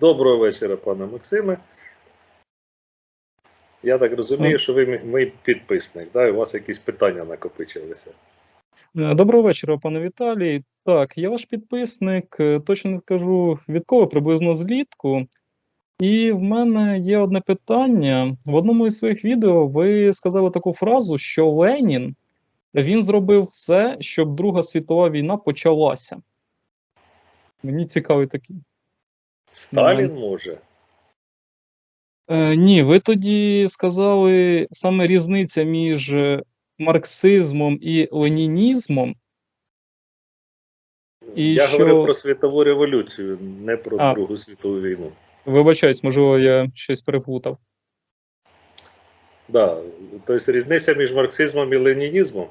Доброго вечора, пане Максиме. Я так розумію, що ви мій- мій підписник, да? і у вас якісь питання накопичилися. Е, Доброго вечора, пане Віталій. Так, я ваш підписник, е, точно не кажу від кого, приблизно злітку. І в мене є одне питання. В одному із своїх відео ви сказали таку фразу, що Ленін він зробив все, щоб Друга світова війна почалася. Мені цікавий такий. Сталін може. Е, ні, ви тоді сказали саме різниця між е, марксизмом і ленінізмом. І Я що- говорив про світову революцію, не про А. Другу світову війну. Вибачаюсь, можливо, я щось переплутав. Да. Тобто різниця між марксизмом і ленінізмом.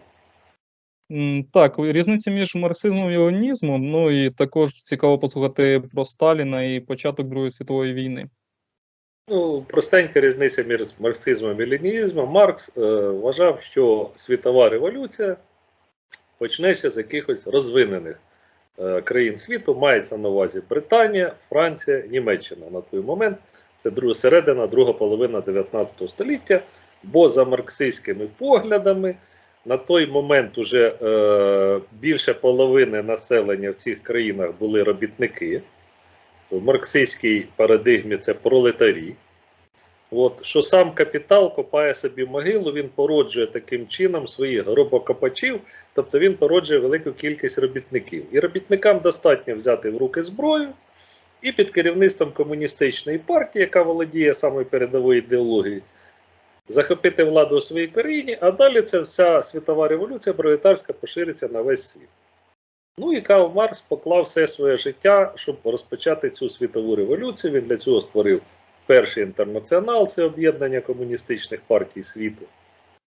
Так, різниця між марксизмом і ленінізмом, ну і також цікаво послухати про Сталіна і початок Другої світової війни. Ну, простенька різниця між марксизмом і ленінізмом. Маркс е, вважав, що світова революція почнеться з якихось розвинених е, країн світу. Мається на увазі Британія, Франція, Німеччина на той момент. Це друга середина, друга половина 19 століття. Бо за марксистськими поглядами на той момент уже е, більше половини населення в цих країнах були робітники. В марксистській парадигмі це пролетарі. От, що сам капітал копає собі могилу, він породжує таким чином своїх гробокопачів, тобто він породжує велику кількість робітників. І робітникам достатньо взяти в руки зброю і під керівництвом комуністичної партії, яка володіє саме передовою ідеологією, захопити владу у своїй країні, а далі ця вся світова революція пролетарська пошириться на весь світ. Ну і Карл Маркс поклав все своє життя, щоб розпочати цю світову революцію. Він для цього створив перший інтернаціонал, це об'єднання комуністичних партій світу.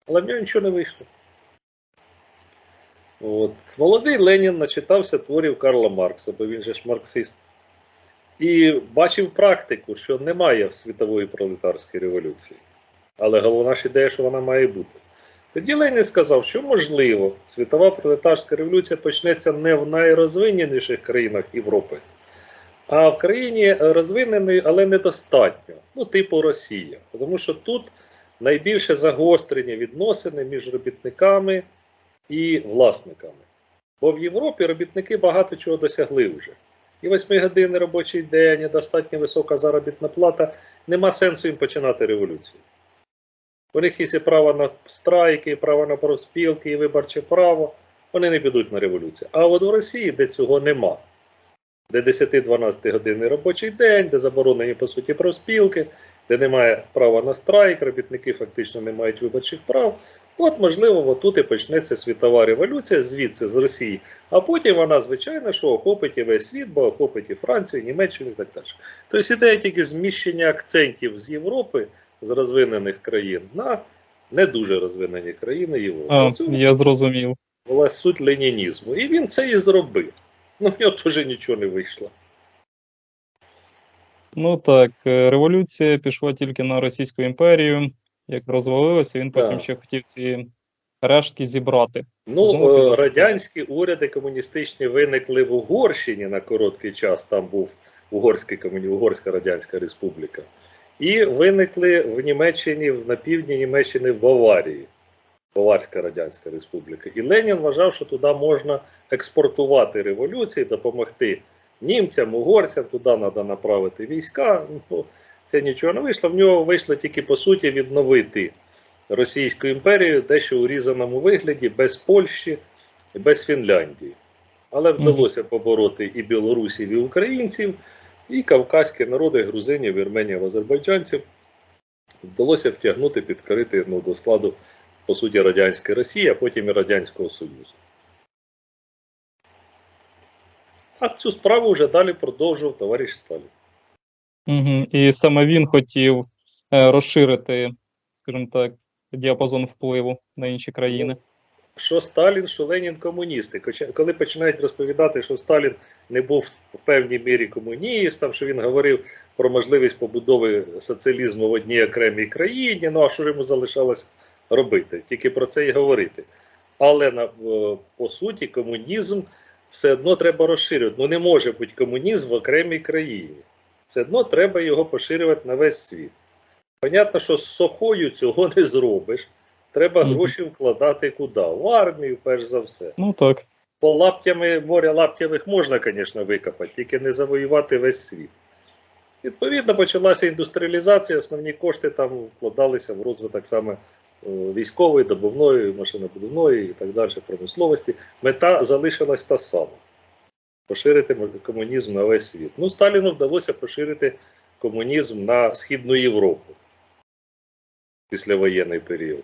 Але в нього нічого не вийшло. От. Молодий Ленін начитався творів Карла Маркса, бо він же ж марксист. І бачив практику, що немає світової пролетарської революції. Але головна ж ідея, що вона має бути. Тоді Ленін сказав, що можливо, світова пролетарська революція почнеться не в найрозвиненіших країнах Європи, а в країні розвиненої, але недостатньо, ну, типу Росія. Тому що тут найбільше загострені відносини між робітниками і власниками. Бо в Європі робітники багато чого досягли вже. І восьмигодинний робочий день, і достатньо висока заробітна плата. Нема сенсу їм починати революцію. У них є право на страйки, право на профспілки, і виборче право. Вони не підуть на революцію. А от у Росії, де цього нема, де 10-12 годинний робочий день, де заборонені по суті профспілки, де немає права на страйк, робітники фактично не мають виборчих прав. От, можливо, отут і почнеться світова революція звідси з Росії. А потім вона, звичайно, що охопить і весь світ, бо охопить і Францію, і Німеччину і так далі. Тобто ідея тільки зміщення акцентів з Європи, з розвинених країн на не дуже розвинені країни Європи. А, В цьому я зрозумів. була суть ленінізму. І він це і зробив. Ну, в нього теж нічого не вийшло. Ну так, е, революція пішла тільки на Російську імперію. Як розвалилося, він потім Так. ще хотів ці рештки зібрати. Ну, Знову е, радянські уряди комуністичні виникли в Угорщині на короткий час. Там був Угорський комуні... Угорська Радянська Республіка. І виникли в Німеччині, на півдні Німеччини в Баварії. Баварська Радянська Республіка. І Ленін вважав, що туди можна експортувати революції, допомогти німцям, угорцям, туди треба направити війська. Ну, це нічого не вийшло. В нього вийшло тільки по суті відновити Російську імперію дещо у різаному вигляді, без Польщі, без Фінляндії. Але вдалося побороти і білорусів, і українців, і кавказькі народи, грузинів, вірменів, азербайджанців. Вдалося втягнути, підкорити ну, до складу, по суті, радянської Росії, а потім і Радянського Союзу. А цю справу вже далі продовжував товариш Сталін. Угу. І саме він хотів е, розширити, скажімо так, діапазон впливу на інші країни. Що Сталін, що Ленін комуністи. Коли починають розповідати, що Сталін не був в певній мірі комуністом, що він говорив про можливість побудови соціалізму в одній окремій країні, ну а що ж йому залишалось робити? Тільки про це і говорити. Але на, по суті, комунізм все одно треба розширювати. Ну не може бути комунізм в окремій країні. все одно треба його поширювати на весь світ. Понятно, що з сохою цього не зробиш. Треба гроші вкладати куди? В армію, перш за все. Ну так. По лаптями моря лаптєвих можна, звісно, викопати, тільки не завоювати весь світ. Відповідно, почалася індустріалізація, основні кошти там вкладалися в розвиток саме е, військової, добувної, машинобудівної і так далі промисловості. Мета залишилась та сама поширити комунізм на весь світ. Ну, Сталіну вдалося поширити комунізм на Східну Європу післявоєнний період.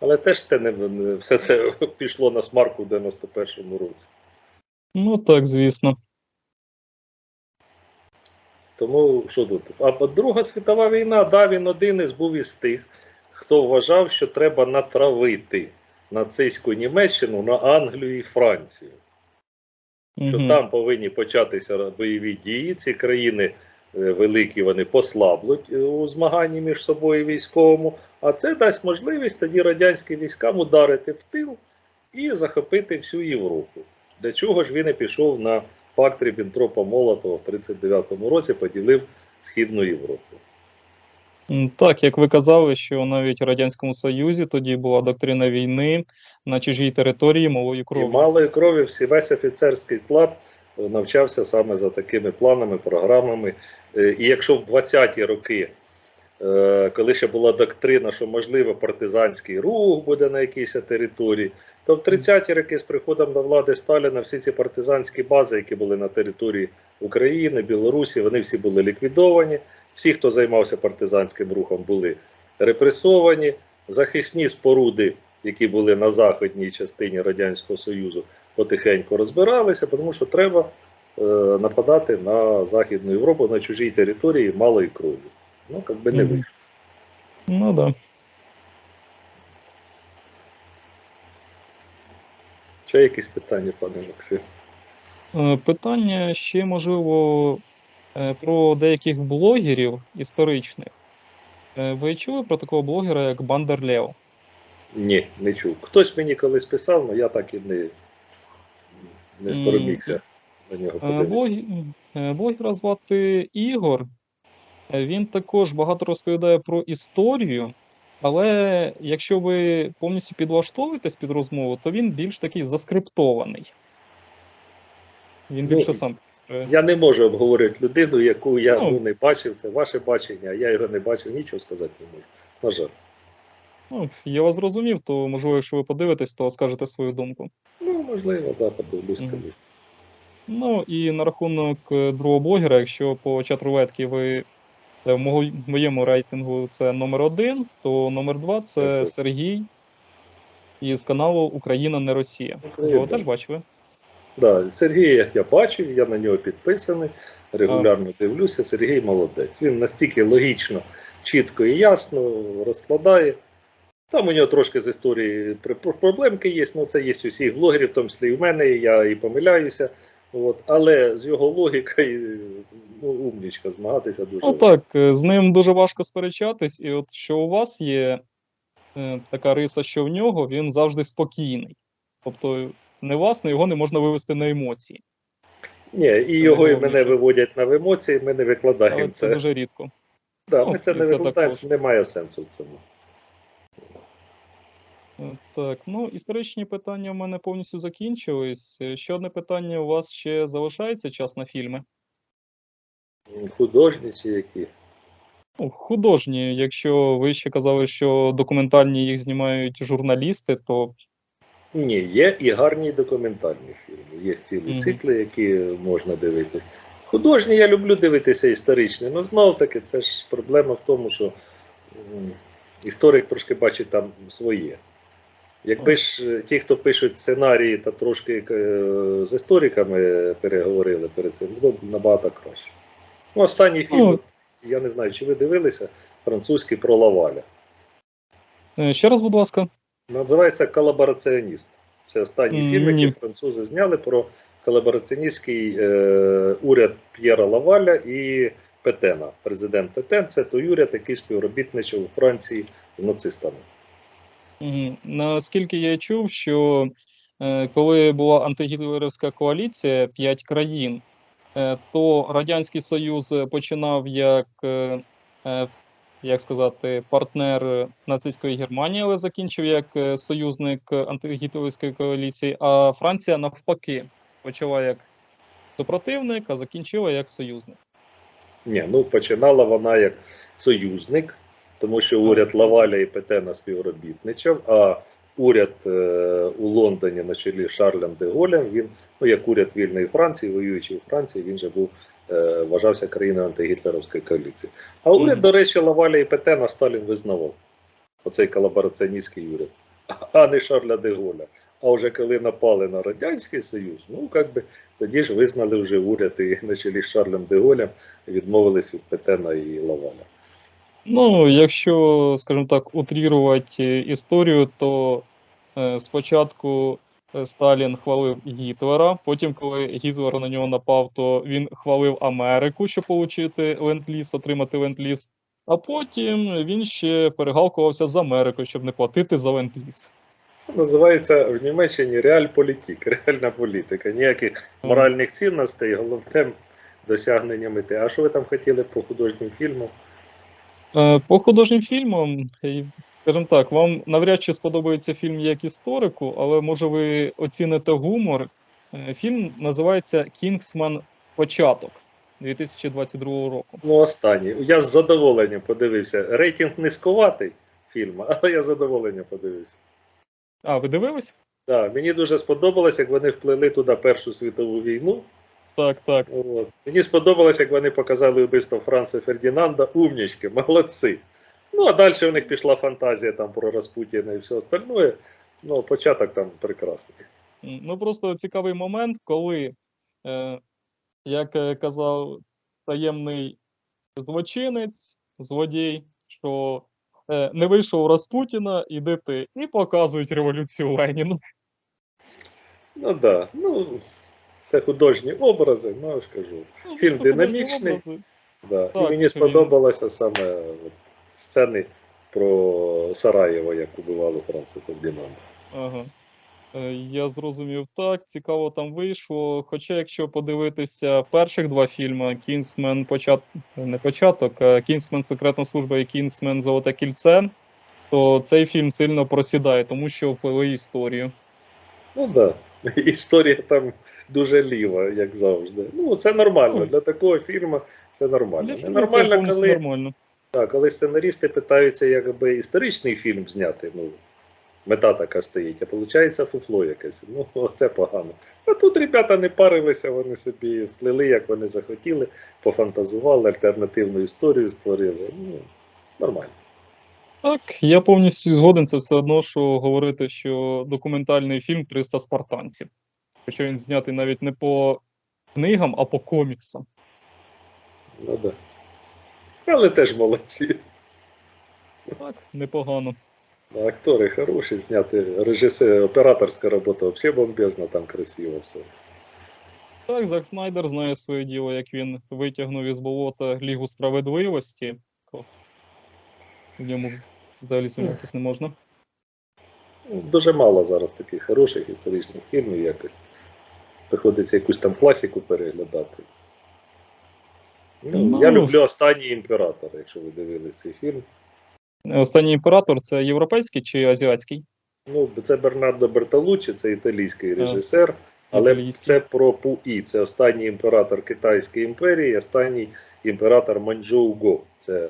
Але теж те не, не- все це пішло на смарку в 91-му році. Ну так, звісно. Тому що тут? А Друга світова війна, да, він один із був із тих, хто вважав, що треба натравити нацистську Німеччину на Англію і Францію. Що Мгм. там повинні початися бойові дії. Ці країни великі вони послаблуть е, у змаганні між собою військовому, а це дасть можливість тоді радянським військам ударити в тил і захопити всю Європу. Для чого ж він і пішов на пакт Ріббентропа Молотова в 39-му році, поділив Східну Європу. Так, як ви казали, що навіть в Радянському Союзі тоді була доктрина війни на чужій території мовою І крові. малої крові всі весь офіцерський клад е, навчався саме за такими планами, програмами. Е, І якщо в 20-ті роки, е, коли ще була доктрина, що можливо партизанський рух буде на якійсь території, то в 30-ті роки з приходом до влади Сталіна всі ці партизанські бази, які були на території України, Білорусі, вони всі були ліквідовані. Всі, хто займався партизанським рухом, були репресовані. Захисні споруди, які були на західній частині Радянського Союзу, потихеньку розбиралися, тому що треба е, нападати на Західну Європу на чужій території малої крові. Ну, як би не вийшло. Ну да. Ще якісь питання, пане Максим? Е, Питання ще можливо е, про деяких блогерів історичних. Е, Ви чули про такого блогера, як Бандерлео? Ні, не чув. Хтось мені колись писав, але я так і не, не М, на нього Е, подивитися. Блогера звати Ігор. Е, Він також багато розповідає про історію, але якщо ви повністю підлаштовуєтесь під розмову, то він більш такий заскриптований. Він Ну, більше сам підстраює. Я не можу обговорити людину, яку я Ну. ну, не бачив. Це ваше бачення, а я його не бачив, нічого сказати не можу. На жаль. Ну, я вас зрозумів, то можливо, якщо ви подивитесь, то скажете свою думку. Можливо, да, подивлюсь Мгм. колись. Ну і на рахунок е, другого блогера, якщо по чат рулетки ви е, в мого- моєму рейтингу це номер один, то номер два це Дякую. Сергій із каналу Україна не Росія. Україна. Його теж бачили? Да, Сергія я бачив, я на нього підписаний, регулярно дивлюся. Сергій молодець. Він настільки логічно, чітко і ясно розкладає. Там у нього трошки з історії пр- пр- проблемки є, ну це є у всіх блогерів, в тому числі і в мене, я і помиляюся. От, але з його логікою, ну, умнічка, змагатися дуже. Ну так, е, з ним дуже важко сперечатись, і от що у вас є е, така риса, що в нього він завжди спокійний. Тобто не вас, не його не можна вивести на емоції. Ні, і його, і мене виводять на емоції, ми не викладаємо Але це. це дуже рідко. Да, ну, ми це не викладаємо, немає сенсу в цьому. Так, ну історичні питання в мене повністю закінчились. Е, Ще одне питання: у вас ще залишається час на фільми? Художні чи які. Ну, художні, якщо ви ще казали, що документальні їх знімають журналісти, то Ні, є і гарні документальні фільми. Є цілі Мгм. цикли, які можна дивитись. Художні я люблю дивитися історичні, але знов таки це ж проблема в тому, що історик трошки бачить там своє. Якби ж е, ті, хто пишуть сценарії та трошки е, з істориками переговорили перед цим, було б набагато краще. Ну, останній фільм, Ну. я не знаю, чи ви дивилися, французький про Лаваля. е, ще раз, будь ласка. Називається колабораціоніст. Це останній фільм, який французи зняли про колабораціоністський е, уряд П'єра Лаваля і Петена. Президент Петен це той уряд, який співробітничав у Франції з нацистами. Наскільки я чув, що е, коли була антигітлерівська коаліція, п'ять країн е, то Радянський Союз починав як, е, як сказати, партнер нацистської Германії, але закінчив як союзник антигітлерівської коаліції, а Франція навпаки почала як супротивник, а закінчила як союзник. Ні, ну починала вона як союзник, тому що уряд Лаваля і Петена співробітничав, а уряд е, у Лондоні на чолі Шарлем де Голем, він, ну як уряд вільної Франції, воюючий у Франції, він же був е, вважався країною антигітлерівської коаліції. А уряд, Мгм. до речі, Лаваля і Петена Сталін визнавав. Оцей колабораціоністський уряд, а не Шарля де Голля. А вже коли напали на Радянський Союз, ну як би тоді ж визнали вже уряд і на чолі з Шарлем де Голлем відмовились від Петена і Лаваля. Ну, якщо, скажімо так, утрірувати е, історію, то е, спочатку е, Сталін хвалив Гітлера, потім, коли Гітлер на нього напав, то він хвалив Америку, щоб отримати ленд-ліз, отримати ленд-ліз, а потім він ще перегалкувався з Америкою, щоб не платити за ленд-ліз. Це називається в Німеччині реальполітик, реальна політика. Ніяких моральних цінностей, головним досягнення мети. А що ви там хотіли по художнім фільмам? Е, По художнім фільмам, е, скажімо так, вам навряд чи сподобається фільм як історику, але може ви оціните гумор. Е, Фільм називається Кінгсман Початок 2022 року. Ну, останній. Я з задоволенням подивився. Рейтинг низькуватий фільму, але я з задоволенням подивився. А, ви дивились? Так, мені дуже сподобалось, як вони вплили туди Першу світову війну. Так, так. От. Мені сподобалось, як вони показали вбивство Франца Фердінанда. Умнічки, молодці. Ну, а далі у них пішла фантазія там про Распутіна і все остальне. Ну, початок там прекрасний. Ну просто цікавий момент, коли, е, як е, казав таємний злочинець, злодій, що е, не вийшов Распутіна, іди ти, і показують революцію Леніна. Ну так, да. ну, це художні образи, ну я ж кажу. Ну, Фільм динамічний. Да. Так, і мені сподобалося саме от, сцени про Сараєво, як убивали Франца Фердінанда. Ага. Е, Я зрозумів так, цікаво там вийшло. Хоча, якщо подивитися перших два фільми Кінсмен почат... не початок, а Кінсмен Секретна служба і Кінсмен Золоте кільце, то цей фільм сильно просідає, тому що вплили історію. Ну так. Да. Історія там дуже ліва, як завжди. Ну, це нормально. Для такого фільму це нормально. Для фільму це Нормально, коли, нормально. так, коли сценаристи питаються якби історичний фільм зняти. Ну, мета така стоїть, а виходить фуфло якесь. Ну, це погано. А тут ребята не парилися, вони собі сплели, як вони захотіли, пофантазували, альтернативну історію створили. Ну, нормально. Так, я повністю згоден. Це все одно, що говорити, що документальний фільм 300 спартанців. Хоча він знятий навіть не по книгам, а по коміксам. Ну, да. Але теж молодці. Так, непогано. Актори хороші, зняти режисер, операторська робота взагалі бомбезна, там красиво все. Так, Зак Снайдер знає своє діло, як він витягнув із болота Лігу справедливості, то в ньому взагалі сумніватись не можна. Дуже мало зараз таких хороших історичних фільмів якось. Приходиться якусь там класику переглядати. Ну. Я люблю останній імператор, якщо ви дивилися цей фільм. Останній імператор це європейський чи азіатський? Ну, це Бернардо Бертолуччі, це італійський режисер, але Італійський. це про Пуї. Це останній імператор Китайської імперії, останній імператор Маньчжоу-Го. Це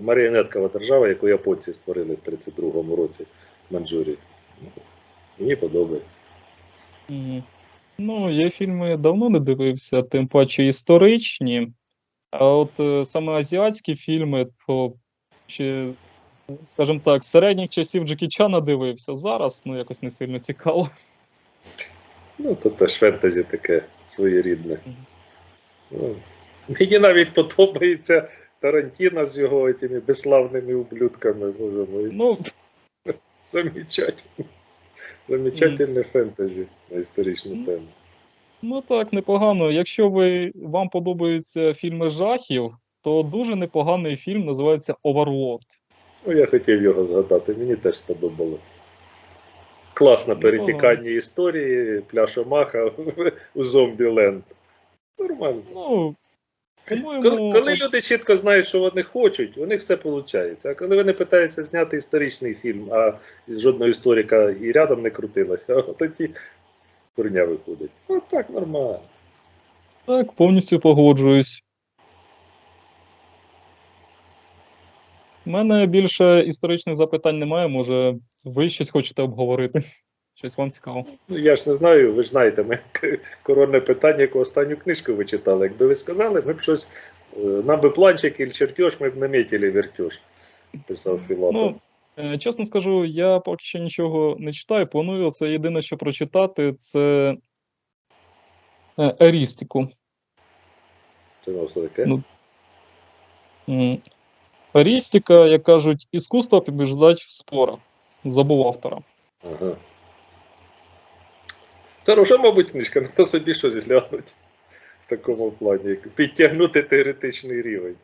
маріонеткова держава, яку японці створили в 32-му році в Маньчжурії. Ну, Мені подобається. Ну, я фільми давно не дивився, тим паче історичні. А от е, саме азіатські фільми, то ще, скажімо так, середніх часів Джекі Чана дивився. Зараз ну якось не сильно цікаво. Ну, то теж фентезі таке своєрідне. Ну, мені навіть подобається Тарантіно з його тими безславними ублюдками. Боже мой. Ну, Замечательно. Замечательне фентезі на історичну Ну, тему. ну так, непогано. Якщо ви, вам подобаються фільми жахів, то дуже непоганий фільм називається Overlord. Ну, я хотів його згадати, мені теж сподобалось. Класне перетікання історії, пляшомаха у Зомбіленд. Нормально. Ну, Коли, коли люди чітко знають, що вони хочуть, у них все виходить. А коли вони питаються зняти історичний фільм, а жодного історика і рядом не крутилося, от тоді курня виходить. Ну так, нормально. так, повністю погоджуюсь. У мене більше історичних запитань немає. Може, ви щось хочете обговорити? Щось вам цікаво. Ну я ж не знаю, ви ж знаєте, ми коронне питання, яку останню книжку ви читали. Якби ви сказали, ми б щось. е, Нам би планчик і чертеж, ми б наметили вертеж, писав Філатов. Ну, чесно скажу, я поки що нічого не читаю. Планую це єдине, що прочитати, це е, ерістику. Це таке. ну, Ерістика, як кажуть, іскусство побіждать в спорах. Забув автора. Ага. Хороша, мабуть, книжка, ну то собі щось глянуть в такому плані, підтягнути теоретичний рівень.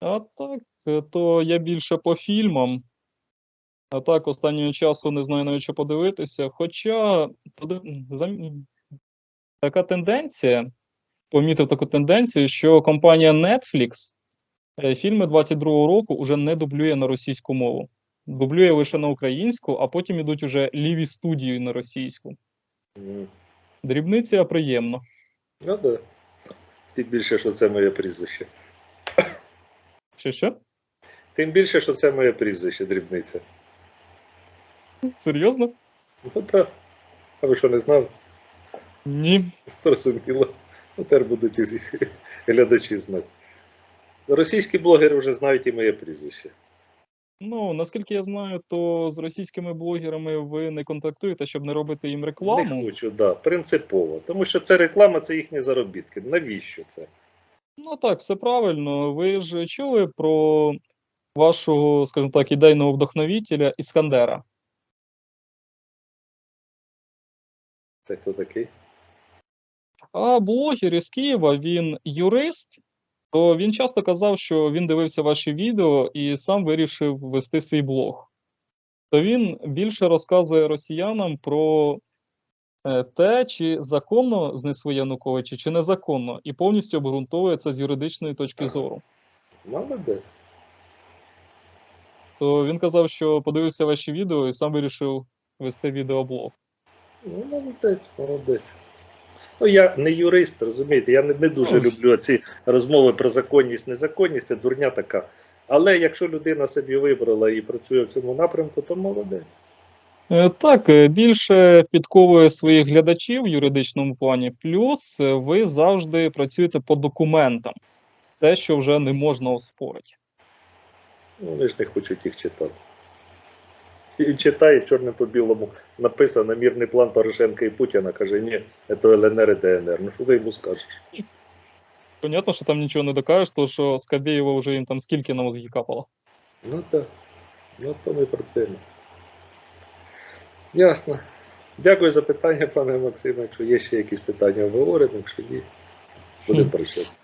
А так, е, то я більше по фільмам. А так, останнього часу не знаю навіть що подивитися. Хоча така тенденція, помітив таку тенденцію, що компанія Netflix е, фільми 22-го року уже не дублює на російську мову. Дублює лише на українську, а потім ідуть уже ліві студії на російську. М. Дрібниця приємно. Ну. Да. Тим більше, що це моє прізвище. Що що? Тим більше, що це моє прізвище, дрібниця. Серйозно? Ну так. А ви що не знали? Ні. Зрозуміло. Тепер будуть і глядачі знати. Російські блогери вже знають і моє прізвище. Ну, наскільки я знаю, то з російськими блогерами ви не контактуєте, щоб не робити їм рекламу. Не хочу, да, принципово. Тому що це реклама, це їхні заробітки. Навіщо це? Ну так, все правильно. Ви ж чули про вашого, скажімо так, ідейного вдохновителя Іскандера? Це хто такий? А блогер із Києва, він юрист, то він часто казав, що він дивився ваші відео і сам вирішив вести свій блог. То він більше розказує росіянам про е, те, чи законно знесли Януковича, чи незаконно, і повністю обґрунтовує це з юридичної точки зору. Молодець. То він казав, що подивився ваші відео і сам вирішив вести відеоблог. Ну, молодець, молодець. Ну, я не юрист, розумієте, я не, не дуже Ну. люблю ці розмови про законність, незаконність, це дурня така. Але якщо людина собі вибрала і працює в цьому напрямку, то молодець. Е, Так, е, більше підковує своїх глядачів в юридичному плані, плюс е, ви завжди працюєте по документам, те, що вже не можна оспорити. Ну, Вони ж не хочуть їх читати. Він читає чорним по білому написано мірний план Порошенка і Путіна. Каже, ні, це ЛНР і ДНР. Ну що ти йому скажеш? Понятно, що там нічого не докажеш, то що Скабєєва вже їм там скільки на мозги капало. Ну так. Ну то ми про. Ясно. Дякую за питання, пане Максиме. Якщо є ще якісь питання, обговоримо, якщо ні, будемо прощатися.